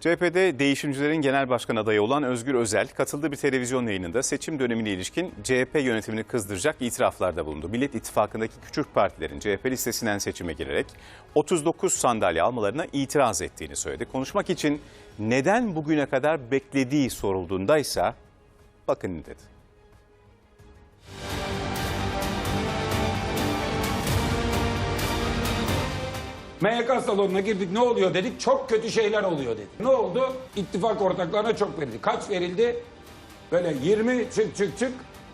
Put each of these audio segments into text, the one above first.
CHP'de değişimcilerin genel başkan adayı olan Özgür Özel katıldığı bir televizyon yayınında seçim dönemine ilişkin CHP yönetimini kızdıracak itiraflarda bulundu. Millet İttifakı'ndaki küçük partilerin CHP listesinden seçime girerek 39 sandalye almalarına itiraz ettiğini söyledi. Konuşmak için neden bugüne kadar beklediği sorulduğundaysa bakın dedi. MYK salonuna girdik ne oluyor dedik çok kötü şeyler oluyor dedi. Ne oldu? İttifak ortaklarına çok verildi. Kaç verildi? Böyle 20 çık çık çık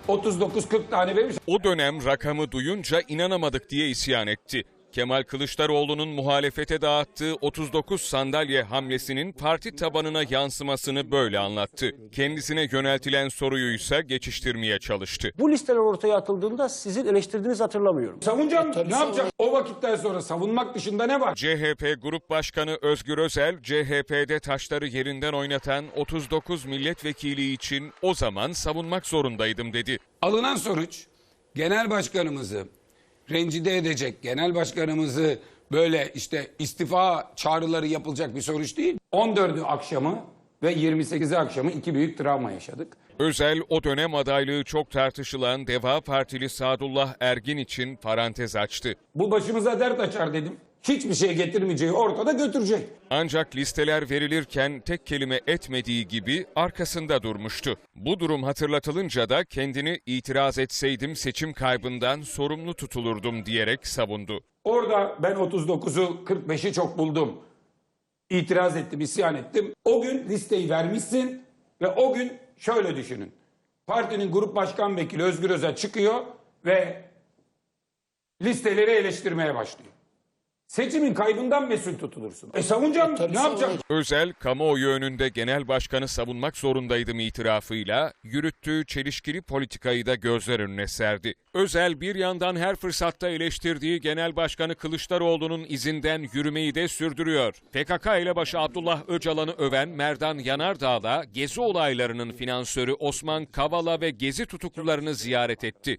39-40 tane verilmiş. O dönem rakamı duyunca inanamadık diye isyan etti. Kemal Kılıçdaroğlu'nun muhalefete dağıttığı 39 sandalye hamlesinin parti tabanına yansımasını böyle anlattı. Kendisine yöneltilen soruyu ise geçiştirmeye çalıştı. Bu listeler ortaya atıldığında sizin eleştirdiğinizi hatırlamıyorum. Savunacağım ne yapacağım? O vakitten sonra savunmak dışında ne var? CHP Grup Başkanı Özgür Özel, CHP'de taşları yerinden oynatan 39 milletvekili için o zaman savunmak zorundaydım dedi. Alınan sonuç genel başkanımızı rencide edecek, genel başkanımızı böyle işte istifa çağrıları yapılacak bir sonuç değil. 14'ü akşamı ve 28'i akşamı iki büyük travma yaşadık. Özel o dönem adaylığı çok tartışılan Deva Partili Sadullah Ergin için parantez açtı. Bu başımıza dert açar dedim. Hiçbir şey getirmeyeceği ortada götürecek. Ancak listeler verilirken tek kelime etmediği gibi arkasında durmuştu. Bu durum hatırlatılınca da kendini itiraz etseydim seçim kaybından sorumlu tutulurdum diyerek savundu. Orada ben 39'u 45'i çok buldum. İtiraz ettim, isyan ettim. O gün listeyi vermişsin ve o gün şöyle düşünün. Partinin grup başkan vekili Özgür Özel çıkıyor ve listeleri eleştirmeye başlıyor. Seçimin kaybından mesul tutulursun. E savunacağım ne yapacağım? Özel, kamuoyu önünde genel başkanı savunmak zorundaydım itirafıyla yürüttüğü çelişkili politikayı da gözler önüne serdi. Özel bir yandan her fırsatta eleştirdiği genel başkanı Kılıçdaroğlu'nun izinden yürümeyi de sürdürüyor. PKK elebaşı Abdullah Öcalan'ı öven Merdan Yanardağ'la gezi olaylarının finansörü Osman Kavala ve gezi tutuklularını ziyaret etti.